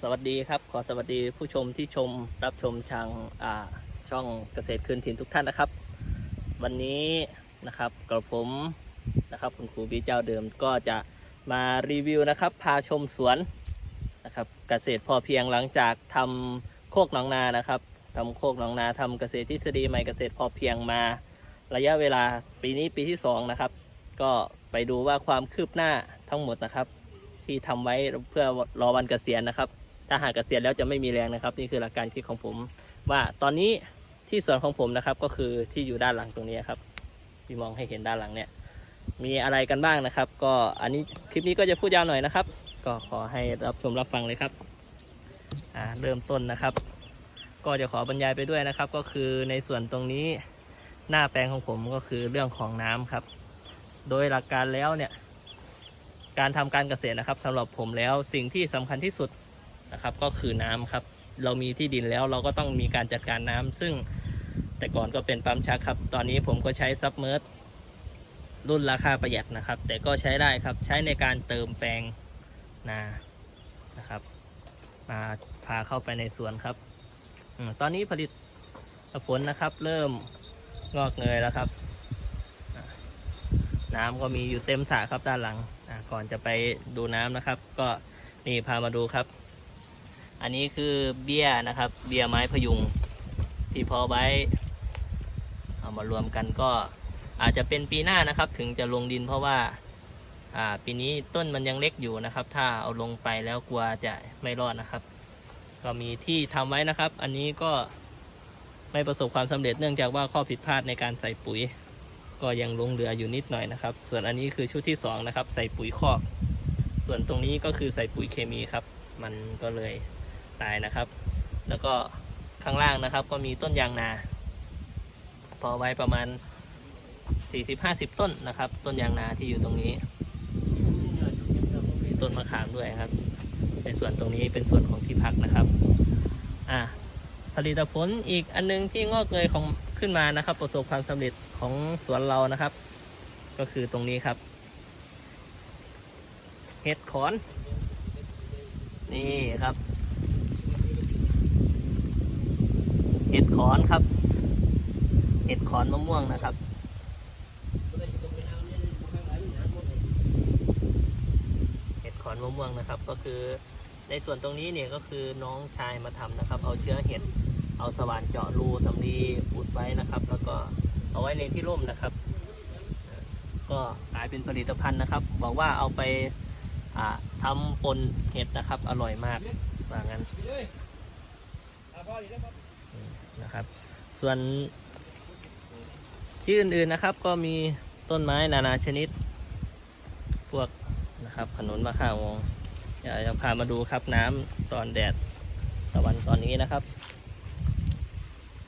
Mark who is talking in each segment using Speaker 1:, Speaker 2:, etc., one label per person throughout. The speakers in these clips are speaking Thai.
Speaker 1: สวัสดีครับ ขอสวัสดีผู้ชมที่ชมรับชมทางช่องเกษตรคืนถิ่นทุกท่านนะครับ วันนี้นะครับกับผมนะครับคุณครูบีเจ้าเดิมก็จะมารีวิวนะครับพาชมสวนนะครับเกษตรพอเพียงหลังจากทำโคกหนองนานะครับทำโคกหนองนาทำเกษตรทฤษฎีใหม่เกษตรพอเพียงมา ระยะเวลาปีนี้ปีที่สองนะครับก็ไปดูว่าความคืบหน้าทั้งหมดนะครับ ที่ทำไว้เพื่อรอวันเกษียณนะครับ ถ้าหากเกษียณแล้วจะไม่มีแรงนะครับ นี่คือหลักการคิดของผม ว่าตอนนี้ที่สวนของผมนะครับ ก็คือที่อยู่ด้านหลังตรงนี้ครับที่มองให้เห็นด้านหลังเนี่ย มีอะไรกันบ้างนะครับ ก็อันนี้คลิปนี้ก็จะพูดยาวหน่อยนะครับ ก็ขอให้รับชมรับฟังเลยครับอ่าเริ่มต้นนะครับ ก็จะขอบรรยายไปด้วยนะครับ ก็คือในส่วนตรงนี้หน้าแปลงของผมก็คือเรื่องของน้ำครับ โดยหลักการแล้วเนี่ย การทำการเกษตรนะครับสำหรับผมแล้วสิ่งที่สำคัญที่สุดนะครับ ก็คือน้ำครับ เรามีที่ดินแล้วเราก็ต้องมีการจัดการน้ำซึ่งแต่ก่อนก็เป็นปั๊มชักครับ ตอนนี้ผมก็ใช้ซับเมอร์รุ่นราคาประหยัดนะครับ แต่ก็ใช้ได้ครับใช้ในการเติมแปลงนานะครับ มาพาเข้าไปในสวนครับอตอนนี้ผลิตผลนะครับ เริ่มงอกเงยแล้วครับ น้ำก็มีอยู่เต็มสระครับด้านหลัง ก่อนจะไปดูน้ำนะครับ ก็นี่พามาดูครับ อันนี้คือเบี้ยนะครับ เบี้ยไม้พยุง ที่พอไว้ เอามารวมกันก็อาจจะเป็นปีหน้านะครับ ถึงจะลงดินเพราะว่าอ่าปีนี้ต้นมันยังเล็กอยู่นะครับ ถ้าเอาลงไปแล้วกลัวจะไม่รอดนะครับ ก็มีที่ทำไว้นะครับ อันนี้ก็ไม่ประสบความสำเร็จเนื่องจากว่าข้อผิดพลาดในการใส่ปุ๋ย ก็ยังลงเหลืออยู่นิดหน่อยนะครับ ส่วนอันนี้คือชุดที่สองนะครับใส่ปุ๋ยคอก ส่วนตรงนี้ก็คือใส่ปุ๋ยเคมีครับ มันก็เลยตายนะครับ แล้วก็ข้างล่างนะครับ ก็มีต้นยางนา พอไว้ประมาณ 40-50 ต้นนะครับ ต้นยางนาที่อยู่ตรงนี้มีต้นมะขามด้วยครับในส่วนตรงนี้เป็นส่วนของที่พักนะครับ อะผลิตผลอีกอันนึงที่งอกเงยของ ขึ้นมานะครับ ประสบความสำเร็จของสวนเรานะครับ ก็คือตรงนี้ครับ เห็ดขอน นี่ครับ เห็ดขอนครับ เห็ดขอนมะม่วงนะครับเห็ดขอนมะม่วงนะครับ ก็คือในส่วนตรงนี้เนี่ยก็คือน้องชายมาทำนะครับ เอาเชื้อเห็ด เอาสว่านเจาะรูสำลีอุดไว้นะครับ แล้วก็เอาไว้ในที่ร่มนะครับ ก็กลายเป็นผลิตภัณฑ์นะครับ บอกว่าเอาไปอ่าทำปนเห็ดนะครับ อร่อยมากว่างั้นนะครับ ส่วนที่อื่นๆนะครับก็มีต้นไม้นานาชนิด พวกนะครับขนุนมะข่าวงเดี๋ยวจะพามาดูครับน้ำตอนแดดตะวันตอนนี้นะครับ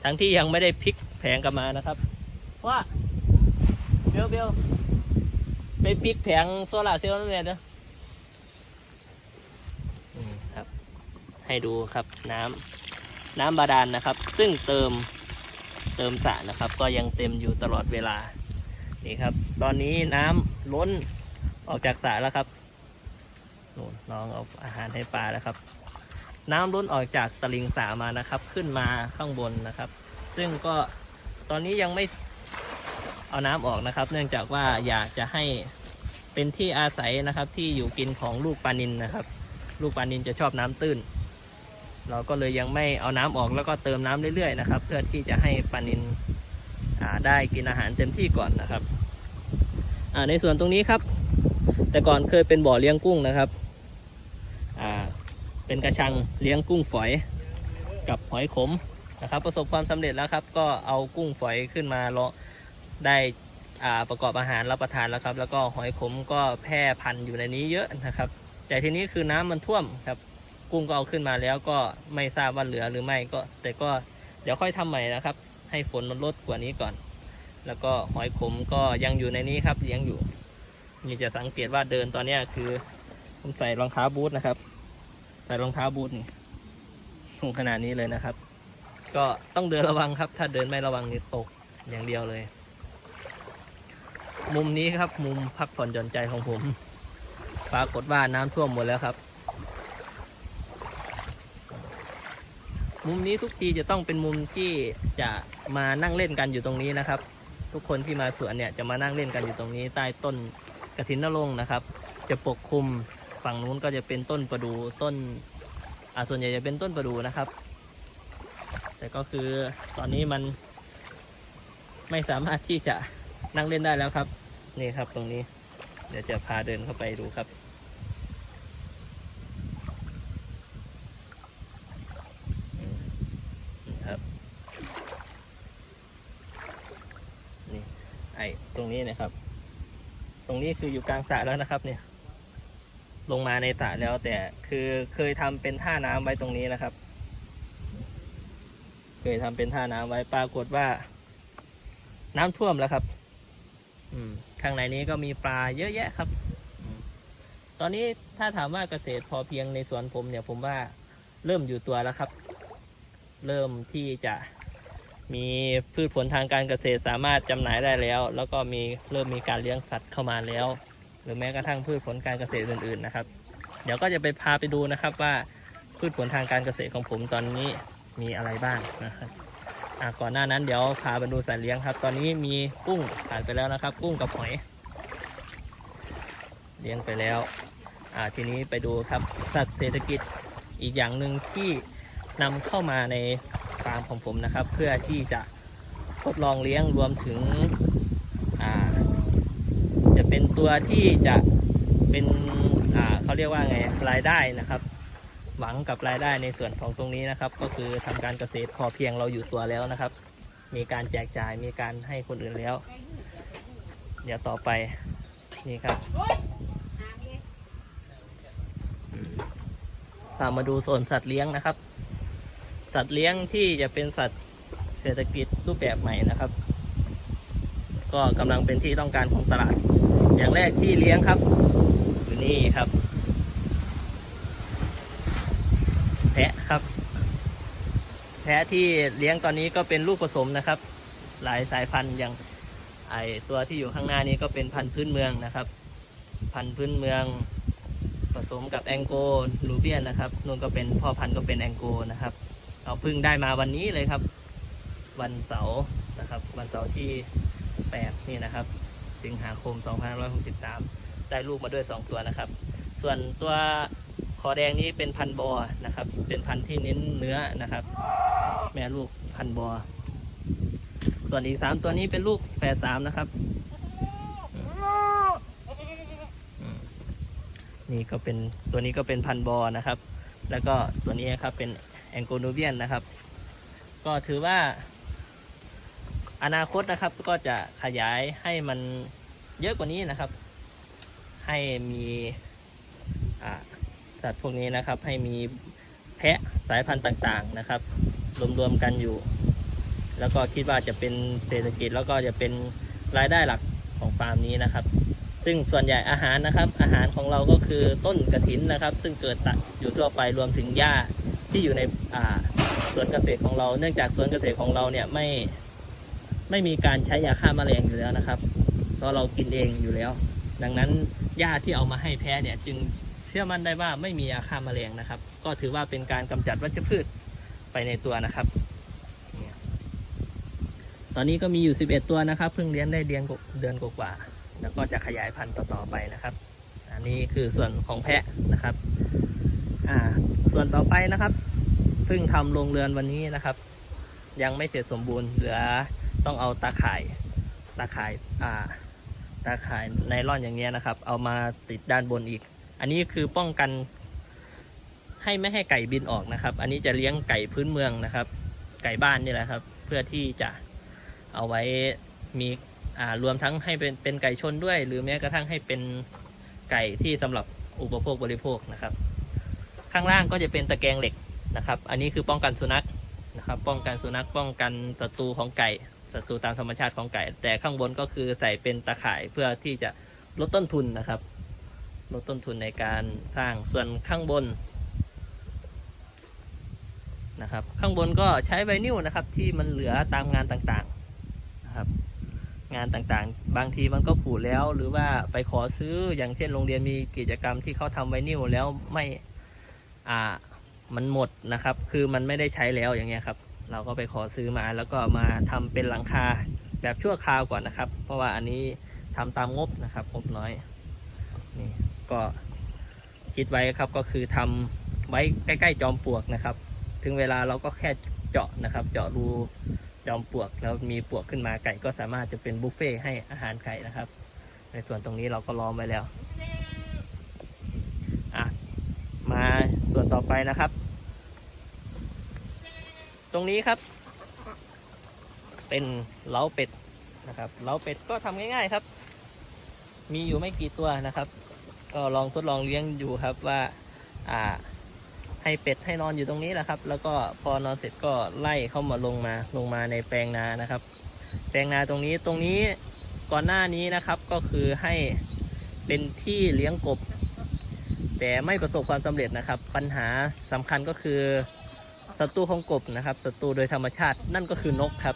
Speaker 1: ทั้งที่ยังไม่ได้พลิกแผงกลับมานะครับว่าเบลเบลไปพลิกแผงโซลาร์เซลล์นั่นเองเด้ออืมครับ ให้ดูครับน้ำน้ำบาดาลนะครับ ซึ่งเติมเติมสระนะครับ ก็ยังเต็มอยู่ตลอดเวลานี่ครับ ตอนนี้น้ำล้นออกจากสระแล้วครับนู่นน้องเอาอาหารให้ปลาแล้วครับ น้ำล้นออกจากตลิ่งสามานะครับ ขึ้นมาข้างบนนะครับ ซึ่งก็ตอนนี้ยังไม่เอาน้ำออกนะครับ เนื่องจากว่าอยากจะให้เป็นที่อาศัยนะครับที่อยู่กินของลูกปลานินนะครับ ลูกปลานินจะชอบน้ำตื้น เราก็เลยยังไม่เอาน้ำออกแล้วก็เติมน้ำเรื่อยๆนะครับ เพื่อที่จะให้ปลานินได้กินอาหารเต็มที่ก่อนนะครับในส่วนตรงนี้ครับ แต่ก่อนเคยเป็นบ่อเลี้ยงกุ้งนะครับ เป็นกระชังเลี้ยงกุ้งฝอยกับหอยขมนะครับ ประสบความสำเร็จแล้วครับ ก็เอากุ้งฝอยขึ้นมาเลาะได้อ่าประกอบอาหารรับประทานแล้วครับ แล้วก็หอยขมก็แพร่พันธุ์อยู่ในนี้เยอะนะครับ แต่ทีนี้คือน้ำมันท่วมครับ กุ้งก็เอาขึ้นมาแล้วก็ไม่ทราบว่าเหลือหรือไม่ก็ แต่ก็เดี๋ยวค่อยทำใหม่นะครับ ให้ฝนมันลดกว่านี้ก่อน แล้วก็หอยขมก็ยังอยู่ในนี้ครับเลี้ยงอยู่นี่จะสังเกตว่าเดินตอนนี้คือผมใส่รองเท้าบูทนะครับ ใส่รองเท้าบูทนี่สูงขนาดนี้เลยนะครับ ก็ต้องเดินระวังครับ ถ้าเดินไม่ระวังนี่ตกอย่างเดียวเลย มุมนี้ครับ มุมพักผ่อนหย่อนใจของผม ปรากฏว่าน้ำท่วมหมดแล้วครับ มุมนี้ทุกทีจะต้องเป็นมุมที่จะมานั่งเล่นกันอยู่ตรงนี้นะครับ ทุกคนที่มาสวนเนี่ยจะมานั่งเล่นกันอยู่ตรงนี้ ใต้ต้นกระถินนรงนะครับ จะปกคลุม ฝั่งนู้นก็จะเป็นต้นประดูต้นอ่าส่วนใหญ่จะเป็นต้นประดูนะครับ แต่ก็คือตอนนี้มันไม่สามารถที่จะนั่งเล่นได้แล้วครับ นี่ครับตรงนี้ เดี๋ยวจะพาเดินเข้าไปดูครับนี่ครับ นี่ไอตรงนี้นะครับ ตรงนี้คืออยู่กลางสระแล้วนะครับเนี่ย ลงมาในสระแล้วแต่คือเคยทำเป็นท่าน้ำไว้ตรงนี้นะครับ เคยทำเป็นท่าน้ำไว้ปรากฏว่า น้ำท่วมแล้วครับ อืม ข้างในนี้ก็มีปลาเยอะแยะครับตอนนี้ถ้าถามว่าเกษตรพอเพียงในสวนผมเนี่ย ผมว่าเริ่มอยู่ตัวแล้วครับ เริ่มที่จะมีพืชผลทางการเกษตรสามารถจำหน่ายได้แล้ว แล้วก็มีเริ่มมีการเลี้ยงสัตว์เข้ามาแล้ว หรือแม้กระทั่งพืชผลการเกษตรอื่นๆนะครับ เดี๋ยวก็จะไปพาไปดูนะครับว่าพืชผลทางการเกษตรของผมตอนนี้มีอะไรบ้างนะครับก่อนหน้านั้นเดี๋ยวพาไปดูสัตว์เลี้ยงครับ ตอนนี้มีกุ้งผ่านไปแล้วนะครับ กุ้งกับหอย เลี้ยงไปแล้วทีนี้ไปดูครับสัตว์เศรษฐกิจอีกอย่างหนึ่งที่นำเข้ามาในฟาร์มของผมนะครับ เพื่อที่จะทดลองเลี้ยงรวมถึง ตัวที่จะเป็นอ่าเขาเรียกว่าไงรายได้นะครับ หวังกับรายได้ในส่วนของตรงนี้นะครับ ก็คือทำการเกษตรพอเพียงเราอยู่ตัวแล้วนะครับ มีการแจกจ่ายมีการให้คนอื่นแล้ว เดี๋ยวต่อไปนี่ครับตามมาดูโซนสัตว์เลี้ยงนะครับ สัตว์เลี้ยงที่จะเป็นสัตว์เศรษฐกิจรูปแบบใหม่นะครับ ก็กำลังเป็นที่ต้องการของตลาด อย่างแรกที่เลี้ยงครับอยู่นี่ครับ แพะครับ แพะที่เลี้ยงตอนนี้ก็เป็นลูกผสมนะครับ หลายสายพันธุ์อย่างไอตัวที่อยู่ข้างหน้านี้ก็เป็นพันธุ์พื้นเมืองนะครับ พันธุ์พื้นเมืองผสมกับแองโกลูเบียนนะครับนู่นก็เป็นพ่อพันธุ์ก็เป็นแองโกนะครับ เอาพิ่งได้มาวันนี้เลยครับ วันเสาร์นะครับ วันเสาร์ที่8นี่นะครับ สิงหาคม 2563 ได้ลูกมาด้วย 2 ตัวนะครับ ส่วนตัวคอแดงนี้เป็นพันบอนะครับ เป็นพันที่เน้นเนื้อนะครับ แม่ลูกพันบอ ส่วนอีก 3 ตัวนี้เป็นลูกแฝดสามนะครับ นี่ก็เป็นตัวนี้ก็เป็นพันบอนะครับ แล้วก็ตัวนี้ครับเป็นแองโกนูเบียนนะครับ ก็ถือว่า อนาคตนะครับก็จะขยายให้มันเยอะกว่านี้นะครับ ให้มีสัตว์พวกนี้นะครับ ให้มีแพะสายพันธุ์ต่างๆนะครับ รวมๆกันอยู่ แล้วก็คิดว่าจะเป็นเศรษฐกิจแล้วก็จะเป็นรายได้หลักของฟาร์มนี้นะครับ ซึ่งส่วนใหญ่อาหารนะครับ อาหารของเราก็คือต้นกระถินนะครับ ซึ่งเกิดตัดอยู่ทั่วไปรวมถึงหญ้าที่อยู่ในสวนเกษตรของเรา เนื่องจากสวนเกษตรของเราเนี่ยไม่ ไม่มีการใช้ยาฆ่าแมลงอยู่แล้วนะครับ เพราะเรากินเองอยู่แล้ว ดังนั้นหญ้าที่เอามาให้แพ้เนี่ยจึงเชื่อมั่นได้ว่าไม่มียาฆ่าแมลงนะครับ ก็ถือว่าเป็นการกำจัดวัชพืชไปในตัวนะครับ ตอนนี้ก็มีอยู่ 11 ตัวนะครับ เพิ่งเลี้ยงได้เดือนกว่าเดือนกว่าๆแล้วก็จะขยายพันธุ์ต่อๆไปนะครับ อันนี้คือส่วนของแพะนะครับ อ่า ส่วนต่อไปนะครับเพิ่งทำโรงเรือนวันนี้นะครับ ยังไม่เสร็จสมบูรณ์เหลือ ต้องเอาตาข่ายตาข่ายอ่าตาข่ายไนล่อนอย่างเงี้ยนะครับ เอามาติดด้านบนอีก อันนี้คือป้องกัน ให้ไม่ให้ไก่บินออกนะครับ อันนี้จะเลี้ยงไก่พื้นเมืองนะครับ ไก่บ้านนี่แหละครับ เพื่อที่จะเอาไว้มีอ่ารวมทั้งให้เป็นเป็นไก่ชนด้วย หรือแม้กระทั่งให้เป็นไก่ที่สำหรับอุปโภคบริโภคนะครับ ข้างล่างก็จะเป็นตะแกรงเหล็กนะครับ อันนี้คือป้องกันสุนัขนะครับ ป้องกันสุนัขป้องกันศัตรูของไก่ ศัตรูตามธรรมชาติของไก่ แต่ข้างบนก็คือใส่เป็นตะข่ายเพื่อที่จะลดต้นทุนนะครับ ลดต้นทุนในการสร้างส่วนข้างบนนะครับ ข้างบนก็ใช้ไวนิลนะครับ ที่มันเหลือตามงานต่างๆนะครับ งานต่างๆ บางทีมันก็ผูแล้วหรือว่าไปขอซื้ออย่างเช่นโรงเรียนมีกิจกรรมที่เขาทำไวนิลแล้วไม่อ่ามันหมดนะครับ คือมันไม่ได้ใช้แล้วอย่างเงี้ยครับ เราก็ไปขอซื้อมาแล้วก็มาทำเป็นหลังคาแบบชั่วคราวก่อนนะครับ เพราะว่าอันนี้ทำตามงบนะครับงบน้อยนี่ก็คิดไว้ครับก็คือทำไว้ใกล้ ๆ จอมปลวกนะครับ ถึงเวลาเราก็แค่เจาะนะครับ เจาะรูจอมปลวกแล้วมีปลวกขึ้นมาไก่ก็สามารถจะเป็นบุฟเฟ่ต์ให้อาหารไก่นะครับ ในส่วนตรงนี้เราก็ล้อมไว้แล้วอะมาส่วนต่อไปนะครับ ตรงนี้ครับ เป็นเล้าเป็ดนะครับ เล้าเป็ดก็ทำง่ายๆครับ มีอยู่ไม่กี่ตัวนะครับ ก็ลองทดลองเลี้ยงอยู่ครับว่าอ่าให้เป็ดให้นอนอยู่ตรงนี้แหละครับ แล้วก็พอนอนเสร็จก็ไล่เข้ามาลงมาลงมาในแปลงนานะครับ แปลงนาตรงนี้ตรงนี้ก่อนหน้านี้นะครับก็คือให้เป็นที่เลี้ยงกบ แต่ไม่ประสบความสำเร็จนะครับ ปัญหาสำคัญก็คือ ศัตรูของกบนะครับศัตรูโดยธรรมชาตินั่นก็คือนกครับ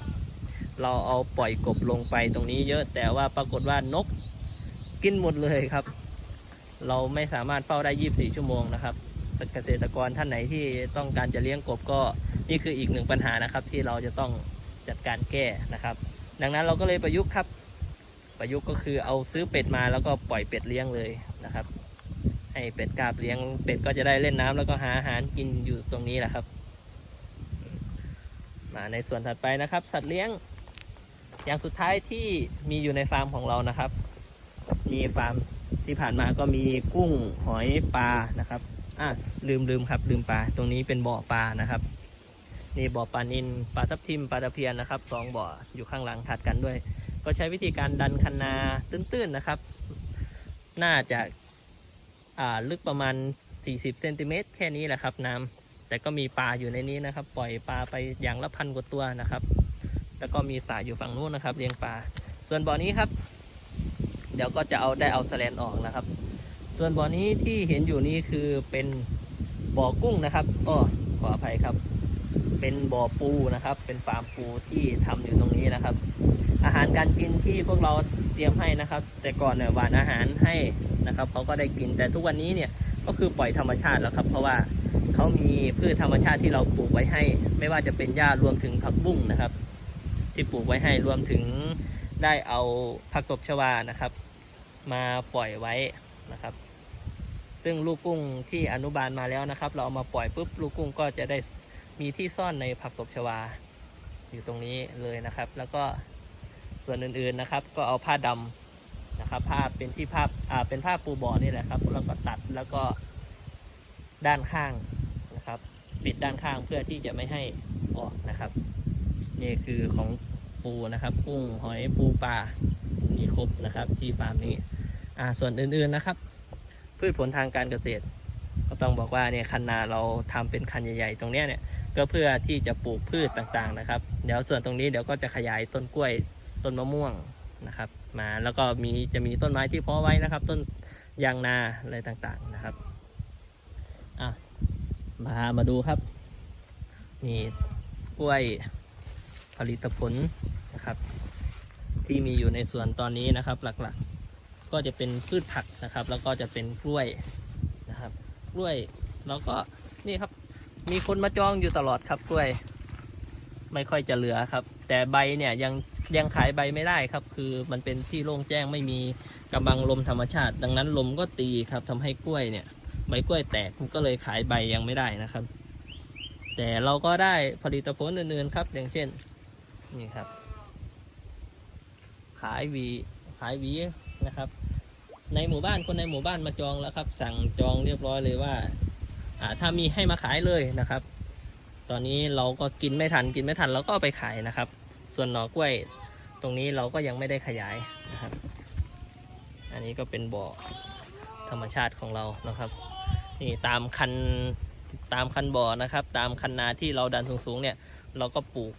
Speaker 1: เราเอาปล่อยกบลงไปตรงนี้เยอะแต่ว่าปรากฏว่านกกินหมดเลยครับ เราไม่สามารถเฝ้าได้ 24 ชั่วโมงนะครับเกษตรกรท่านไหนที่ต้องการจะเลี้ยงกบก็นี่คืออีกหนึ่งปัญหานะครับ ที่เราจะต้องจัดการแก้นะครับ ดังนั้นเราก็เลยประยุกต์ครับ ประยุกต์ก็คือเอาซื้อเป็ดมาแล้วก็ปล่อยเป็ดเลี้ยงเลยนะครับ ให้เป็ดกาบเลี้ยงเป็ดก็จะได้เล่นน้ำแล้วก็หาอาหารกินอยู่ตรงนี้แหละครับ มาในส่วนถัดไปนะครับ สัตว์เลี้ยงอย่างสุดท้ายที่มีอยู่ในฟาร์มของเรานะครับ มีฟาร์มที่ผ่านมาก็มีกุ้งหอยปลานะครับอะลืมลืมครับลืมปลาตรงนี้เป็นบ่อปลานะครับนี่บ่อปลานินปลาทับทิมปลาตะเพียนนะครับสองบ่ออยู่ข้างหลังถัดกันด้วย ก็ใช้วิธีการดันคันนาตื้นๆนะครับ น่าจะอ่าลึกประมาณ 40เซนติเมตรแค่นี้แหละครับน้ำ แต่ก็มีปลาอยู่ในนี้นะครับ ปล่อยปลาไปอย่างละพันกว่าตัวนะครับ แล้วก็มีสายอยู่ฝั่งนู้นนะครับเลี้ยงปลา ส่วนบ่อนี้ครับ เดี๋ยวก็จะเอาได้เอาแสแลนออกนะครับ ส่วนบ่อนี้ที่เห็นอยู่นี่คือเป็นบ่อกุ้งนะครับอ้อขออภัยครับ เป็นบ่อปูนะครับ เป็นฟาร์มปูที่ทำอยู่ตรงนี้นะครับ อาหารการกินที่พวกเราเตรียมให้นะครับ แต่ก่อนเนี่ยหวานอาหารให้นะครับเขาก็ได้กินแต่ทุกวันนี้เนี่ยก็คือปล่อยธรรมชาติแล้วครับ เพราะว่า เขามีพืชธรรมชาติที่เราปลูกไว้ให้ ไม่ว่าจะเป็นหญ้ารวมถึงผักบุ้งนะครับ ที่ปลูกไว้ให้รวมถึงได้เอาผักตบชวานะครับ มาปล่อยไว้นะครับ ซึ่งลูกกุ้งที่อนุบาลมาแล้วนะครับ เราเอามาปล่อยปุ๊บลูกกุ้งก็จะได้มีที่ซ่อนในผักตบชวา อยู่ตรงนี้เลยนะครับ แล้วก็ส่วนอื่นๆนะครับ ก็เอาผ้าดำนะครับผ้าเป็นที่ผ้าอ่าเป็นผ้าปูบ่อนี่แหละครับ แล้วก็ตัดแล้วก็ ด้านข้างนะครับ ปิดด้านข้างเพื่อที่จะไม่ให้ออกนะครับนี่คือของปูนะครับกุ้งหอยปูปลามีครบนะครับ ที่ฟาร์มนี้อ่าส่วนอื่นๆนะครับ พืชผลทางการเกษตร ก็ต้องบอกว่าเนี่ยคันนาเราทำเป็นคันใหญ่ๆ ตรงเนี้ยเนี่ยก็เพื่อที่จะปลูกพืชต่างๆนะครับ เดี๋ยวส่วนตรงนี้เดี๋ยวก็จะขยายต้นกล้วยต้นมะม่วงนะครับ มาแล้วก็มีจะมีต้นไม้ที่เพาะไว้นะครับ ต้นยางนาอะไรต่างๆนะครับ มามาดูครับนี่กล้วยผลิตผลนะครับ ที่มีอยู่ในสวนตอนนี้นะครับ หลักๆ ก็จะเป็นพืชผักนะครับ แล้วก็จะเป็นกล้วยนะครับ กล้วยแล้วก็นี่ครับ มีคนมาจองอยู่ตลอดครับกล้วย ไม่ค่อยจะเหลือครับ แต่ใบเนี่ยยังยังขายใบไม่ได้ครับ คือมันเป็นที่โล่งแจ้งไม่มีกำบังลมธรรมชาติ ดังนั้นลมก็ตีครับทำให้กล้วยเนี่ย ใบกล้วยแตกก็เลยขายใบยังไม่ได้นะครับ แต่เราก็ได้ผลิตผลอื่นๆครับ อย่างเช่น นี่ครับ ขายวีขายวีนะครับ ในหมู่บ้านคนในหมู่บ้านมาจองแล้วครับ สั่งจองเรียบร้อยเลยว่าอ่าถ้ามีให้มาขายเลยนะครับ ตอนนี้เราก็กินไม่ทันกินไม่ทันเราก็เอาไปขายนะครับ ส่วนหน่อกล้วยตรงนี้เราก็ยังไม่ได้ขยายนะครับ อันนี้ก็เป็นบ่อธรรมชาติของเรานะครับ นี่ตามคันตามคันบ่อนะครับ ตามคันนาที่เราดันสูงๆเนี่ย เราก็ปลูก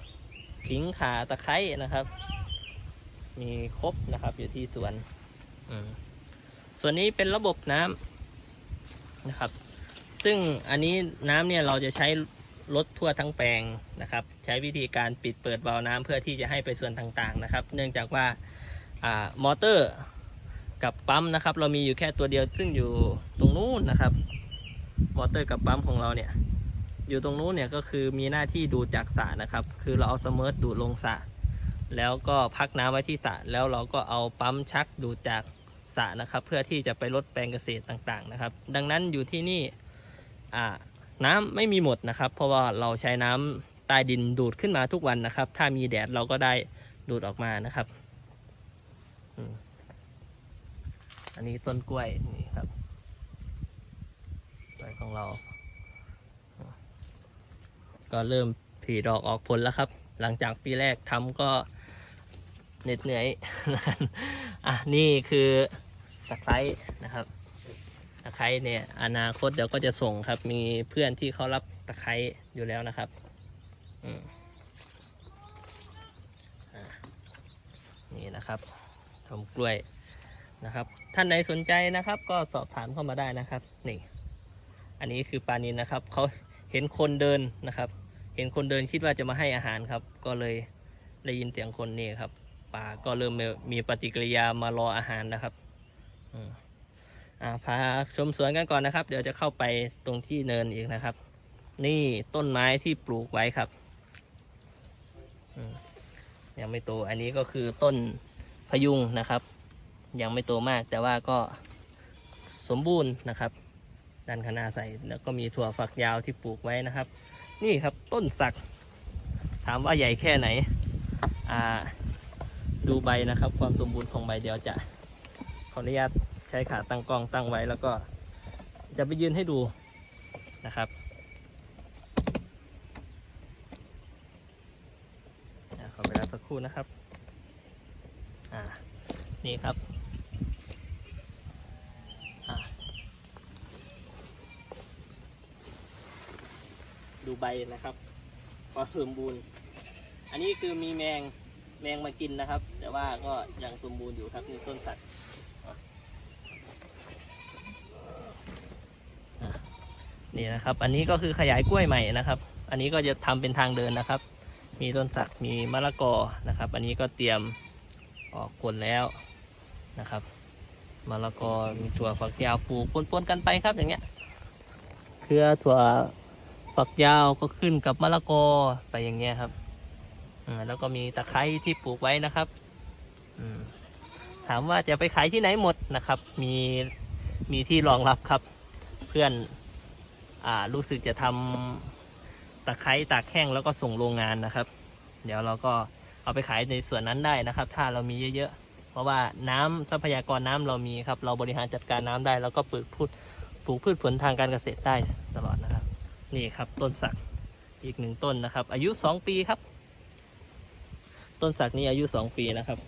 Speaker 1: ขิงขาตะไคร้นะครับ มีครบนะครับอยู่ที่สวนส่วนนี้เป็นระบบน้ำนะครับ ซึ่งอันนี้น้ำเนี่ยเราจะใช้รถทั่วทั้งแปลงนะครับ ใช้วิธีการปิดเปิดวาล์วน้ำเพื่อที่จะให้ไปส่วนต่างๆนะครับ เนื่องจากว่ามอเตอร์กับปั๊มนะครับ เรามีอยู่แค่ตัวเดียวซึ่งอยู่ตรงนู้นนะครับ มอเตอร์กับปั๊มของเราเนี่ย อยู่ตรงนู้นเนี่ยก็คือมีหน้าที่ดูดจากสระนะครับ คือเราเอาสมิร์ทดูดลงสระแล้วก็พักน้ำไว้ที่สระแล้วเราก็เอาปั๊มชักดูดจากสระนะครับ เพื่อที่จะไปลดแปลงเกษตรต่างๆนะครับ ดังนั้นอยู่ที่นี่อ่าน้ำไม่มีหมดนะครับ เพราะว่าเราใช้น้ำใต้ดินดูดขึ้นมาทุกวันนะครับ ถ้ามีแดดเราก็ได้ดูดออกมานะครับ อันนี้ต้นกล้วยนี่ครับ ของเรา ก็เริ่มผีดอกออกผลแล้วครับ หลังจากปีแรกทำก็เหน็ดเหนื่อยอะนี่คือตะไคร้นะครับตะไคร้เนี่ยอนาคตเดี๋ยวก็จะส่งครับ มีเพื่อนที่เขารับตะไคร้อยู่แล้วนะครับนี่นะครับทำกล้วยนะครับ ท่านไหนสนใจนะครับ ก็สอบถามเข้ามาได้นะครับ นี่ อันนี้คือปลานินนะครับเขาเห็นคนเดินนะครับ เห็นคนเดินคิดว่าจะมาให้อาหารครับ ก็เลยได้ยินเสียงคนนี่ครับปลาก็เริ่มมีปฏิกิริยามารออาหารนะครับอ่าพาชมสวนกันก่อนนะครับ เดี๋ยวจะเข้าไปตรงที่เนินอีกนะครับ นี่ต้นไม้ที่ปลูกไว้ครับยังไม่โตอันนี้ก็คือต้นพยุงนะครับ ยังไม่โตมากแต่ว่าก็สมบูรณ์นะครับ ด้านข้านาใส่แล้วก็มีถั่วฝักยาวที่ปลูกไว้นะครับ นี่ครับต้นสัก ถามว่าใหญ่แค่ไหนอ่าดูใบนะครับ ความสมบูรณ์ของใบเดี๋ยวจะขออนุญาตใช้ขาตั้งกล้องตั้งไว้แล้วก็จะไปยืนให้ดูนะครับขอเวลาสักครู่นะครับ อ่า นี่ครับ ใบนะครับความสมบูรณ์ อันนี้คือมีแมงแมงมากินนะครับ แต่ว่าก็ยังสมบูรณ์อยู่ครับนี่ต้นสักอะนี่นะครับ อันนี้ก็คือขยายกล้วยใหม่นะครับ อันนี้ก็จะทำเป็นทางเดินนะครับ มีต้นสักมีมะละกอนะครับ อันนี้ก็เตรียมออกผลแล้วนะครับมะละกอมีถั่วฝักยาวปลูกปนๆกันไปครับอย่างเงี้ยเครือถั่ว ฝักยาวก็ขึ้นกับมะละกอไปอย่างเงี้ยครับอ่าแล้วก็มีตะไคร้ที่ปลูกไว้นะครับอืมถามว่าจะไปขายที่ไหนหมดนะครับ มีมีที่รองรับครับ เพื่อนอ่ารู้สึกจะทำตะไคร้ตากแห้งแล้วก็ส่งโรงงานนะครับ เดี๋ยวเราก็เอาไปขายในส่วนนั้นได้นะครับ ถ้าเรามีเยอะๆ เพราะว่าน้ำทรัพยากรน้ำเรามีครับ เราบริหารจัดการน้ำได้ แล้วก็ปลูกพืชปลูกพืชผลทางการเกษตรได้ตลอดนะครับ นี่ครับต้นสักอีกหนึ่งต้นนะครับ อายุสองปีครับ ต้นสักนี้อายุสองปีนะครับ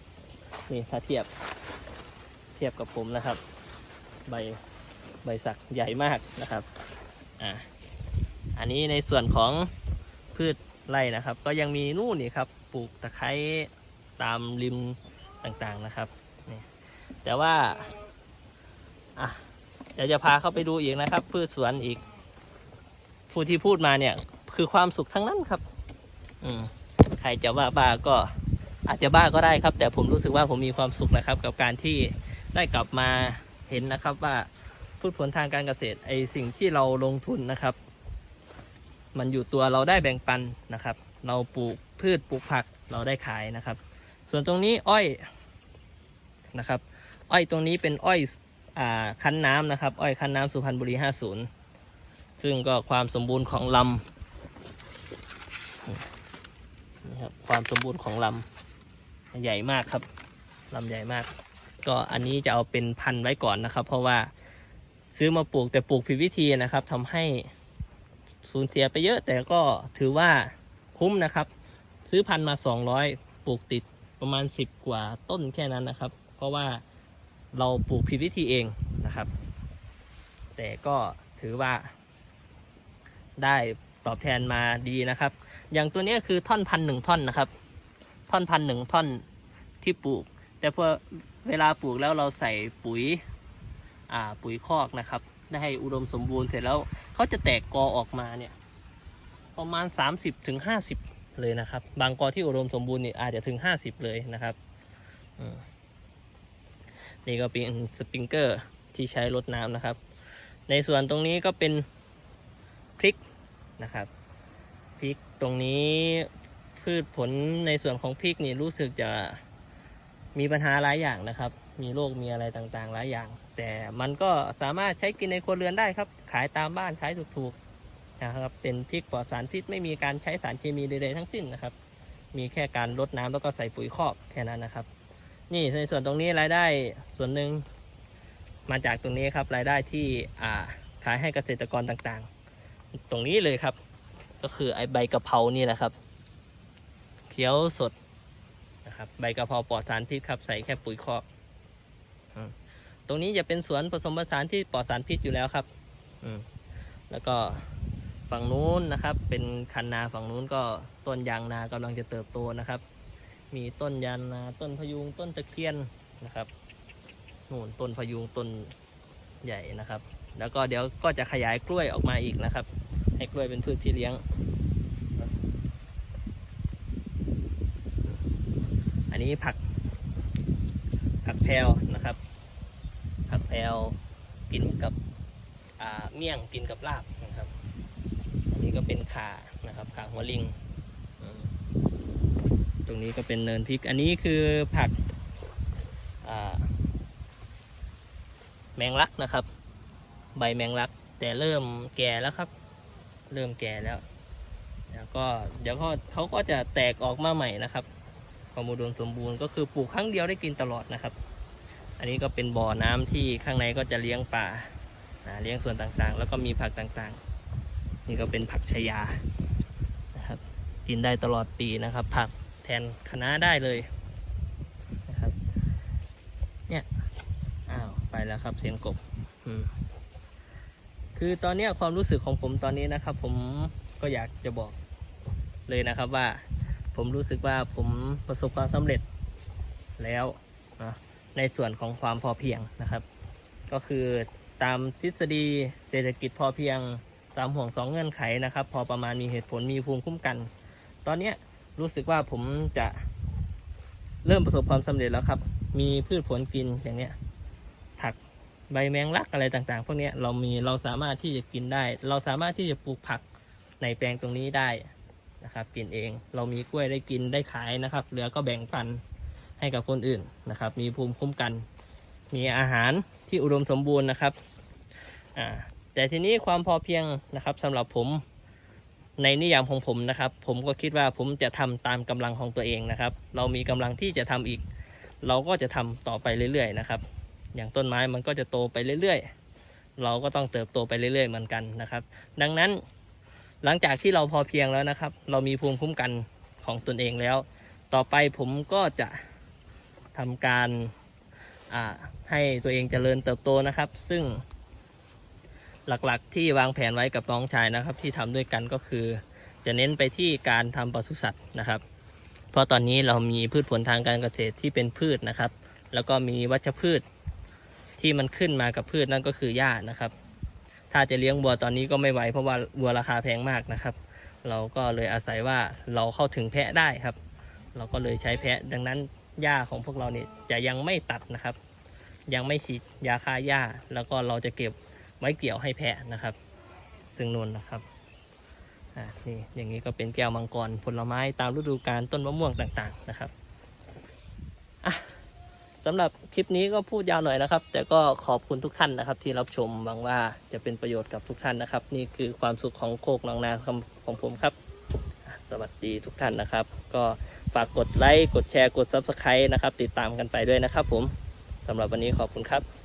Speaker 1: นี่ถ้าเทียบเทียบกับผมนะครับ ใบใบสักใหญ่มากนะครับอ่าอันนี้ในส่วนของพืชไร่นะครับ ก็ยังมีนู่นนี่ครับปลูกตะไคร้ตามริมต่างๆนะครับนี่แต่ว่าอะเดี๋ยวจะพาเข้าไปดูอีกนะครับ พืชสวนอีก ผู้ที่พูดมาเนี่ยคือความสุขทั้งนั้นครับ อืมใครจะว่าบ้าก็อาจจะบ้าก็ได้ครับ แต่ผมรู้สึกว่าผมมีความสุขนะครับ กับการที่ได้กลับมาเห็นนะครับว่าพืชผลทางการเกษตรไอสิ่งที่เราลงทุนนะครับ มันอยู่ตัวเราได้แบ่งปันนะครับ เราปลูกพืชปลูกผักเราได้ขายนะครับ ส่วนตรงนี้อ้อยนะครับ อ้อยตรงนี้เป็นอ้อยอ่าคั้นน้ำนะครับ อ้อยคั้นน้ำสุพรรณบุรี 50 ซึ่งก็ความสมบูรณ์ของลำนี่ครับความสมบูรณ์ของลำใหญ่มากครับลำใหญ่มาก ก็อันนี้จะเอาเป็นพันไว้ก่อนนะครับ เพราะว่าซื้อมาปลูกแต่ปลูกผิดวิธีนะครับทำให้สูญเสียไปเยอะ แต่ก็ถือว่าคุ้มนะครับ ซื้อพันมา 200 ปลูกติดประมาณ 10 กว่าต้นแค่นั้นนะครับ เพราะว่าเราปลูกผิดวิธีเองนะครับ แต่ก็ถือว่า ได้ตอบแทนมาดีนะครับ อย่างตัวนี้คือท่อนพันหนึ่งท่อนนะครับ ท่อนพันหนึ่งท่อนที่ปลูก แต่พอเวลาปลูกแล้วเราใส่ปุ๋ยอ่าปุ๋ยคอกนะครับ ได้ให้อุดมสมบูรณ์เสร็จแล้วเขาจะแตกกอออกมาเนี่ยประมาณ 30ถึง50 เลยนะครับ บางกอที่อุดมสมบูรณ์นี่อาจจะถึง 50 เลยนะครับนี่ก็เป็นสปริงเกอร์ที่ใช้รดน้ำนะครับ ในส่วนตรงนี้ก็เป็น พริกนะครับพริกตรงนี้พืชผลในส่วนของพริกนี่รู้สึกจะมีปัญหาหลายอย่างนะครับ มีโรคมีอะไรต่างๆ หลายอย่าง แต่มันก็สามารถใช้กินในครัวเรือนได้ครับ ขายตามบ้านขายถูกๆนะครับเป็นพริกปลอดสารพิษไม่มีการใช้สารเคมีใดๆทั้งสิ้นนะครับ มีแค่การรดน้ำแล้วก็ใส่ปุ๋ยคอกแค่นั้นนะครับ นี่ในส่วนตรงนี้รายได้ส่วนหนึ่งมาจากตรงนี้ครับรายได้ที่ขายให้เกษตรกรต่างๆ ตรงนี้เลยครับ ก็คือไอใบกะเพรานี่แหละครับ เขียวสดนะครับ ใบกะเพราปลอดสารพิษครับ ใส่แค่ปุ๋ยคอกอืมตรงนี้จะเป็นสวนผสมผสานที่ปลอดสารพิษอยู่แล้วครับ อืมแล้วก็ฝั่งนู้นนะครับ เป็นคันนาฝั่งนู้นก็ต้นยางนากำลังจะเติบโตนะครับ มีต้นยางนาต้นพะยุงต้นตะเคียนนะครับนู่นต้นพะยุงต้นใหญ่นะครับ แล้วก็เดี๋ยวก็จะขยายกล้วยออกมาอีกนะครับ ให้กล้วยเป็นพืชที่เลี้ยง อันนี้ผัก ผักแพรวนะครับ ผักแพรวกินกับเมี่ยงกินกับลาบนะครับ อันนี้ก็เป็นขานะครับขาหัวลิง ตรงนี้ก็เป็นเนินพริก อันนี้คือผักแมงลักนะครับ ใบแมงลัก แต่เริ่มแก่แล้วครับ เริ่มแก่แล้วแล้วก็เดี๋ยวเขาเขาก็จะแตกออกมาใหม่นะครับความอุดมสมบูรณ์ก็คือปลูกครั้งเดียวได้กินตลอดนะครับ อันนี้ก็เป็นบ่อน้ำที่ข้างในก็จะเลี้ยงปลานะเลี้ยงส่วนต่างๆ แล้วก็มีผักต่างๆ นี่ก็เป็นผักชายานะครับ กินได้ตลอดปีนะครับ ผักแทนคะน้าได้เลยนะครับ เนี่ยอ้าวไปแล้วครับเสียงกบ อืม คือตอนนี้ความรู้สึกของผมตอนนี้นะครับ ผมก็อยากจะบอกเลยนะครับว่า ผมรู้สึกว่าผมประสบความสำเร็จแล้วนะในส่วนของความพอเพียงนะครับ ก็คือตามทฤษฎีเศรษฐกิจพอเพียงสามห่วงสองเงื่อนไขนะครับ พอประมาณมีเหตุผลมีภูมิคุ้มกัน ตอนนี้รู้สึกว่าผมจะเริ่มประสบความสำเร็จแล้วครับ มีพืชผลกินอย่างเนี้ย ใบแมงลักอะไรต่างๆ พวกนี้เรามีเราสามารถที่จะกินได้ เราสามารถที่จะปลูกผักในแปลงตรงนี้ได้นะครับ กินเองเรามีกล้วยได้กินได้ขายนะครับเหลือก็แบ่งปันให้กับคนอื่นนะครับ มีภูมิคุ้มกัน มีอาหารที่อุดมสมบูรณ์นะครับอ่าแต่ทีนี้ความพอเพียงนะครับสำหรับผมในนิยามของผมนะครับ ผมก็คิดว่าผมจะทำตามกำลังของตัวเองนะครับ เรามีกำลังที่จะทำอีก เราก็จะทำต่อไปเรื่อยๆนะครับ อย่างต้นไม้มันก็จะโตไปเรื่อยๆ เราก็ต้องเติบโตไปเรื่อยๆ เหมือนกันนะครับ ดังนั้นหลังจากที่เราพอเพียงแล้วนะครับ เรามีภูมิคุ้มกันของตนเองแล้ว ต่อไปผมก็จะทำการให้ตัวเองเจริญเติบโตนะครับ ซึ่งหลักๆ ที่วางแผนไว้กับน้องชายนะครับ ที่ทำด้วยกันก็คือ จะเน้นไปที่การทำปศุสัตว์นะครับ เพราะตอนนี้เรามีพืชผลทางการเกษตรที่เป็นพืชนะครับ แล้วก็มีวัชพืช ที่มันขึ้นมากับพืชนั่นก็คือหญ้านะครับ ถ้าจะเลี้ยงวัวตอนนี้ก็ไม่ไหวเพราะว่าวัวราคาแพงมากนะครับ เราก็เลยอาศัยว่าเราเข้าถึงแพะได้ครับ เราก็เลยใช้แพะดังนั้นหญ้าของพวกเราเนี่ยจะยังไม่ตัดนะครับ ยังไม่ฉีดยาฆ่าหญ้า แล้วก็เราจะเก็บไว้เกี่ยวให้แพะนะครับจึงนนนะครับอ่านี่อย่างนี้ก็เป็นแก้วมังกรผลไม้ตามฤดูกาลต้นมะม่วงต่างๆนะครับอะ สำหรับคลิปนี้ก็พูดยาวหน่อยนะครับ แต่ก็ขอบคุณทุกท่านนะครับ ที่รับชมหวังว่าจะเป็นประโยชน์กับทุกท่านนะครับ นี่คือความสุขของโคกหนองนาของผมครับ สวัสดีทุกท่านนะครับ ก็ฝากกดไลค์กดแชร์กด Subscribe นะครับ ติดตามกันไปด้วยนะครับผมสำหรับวันนี้ขอบคุณครับ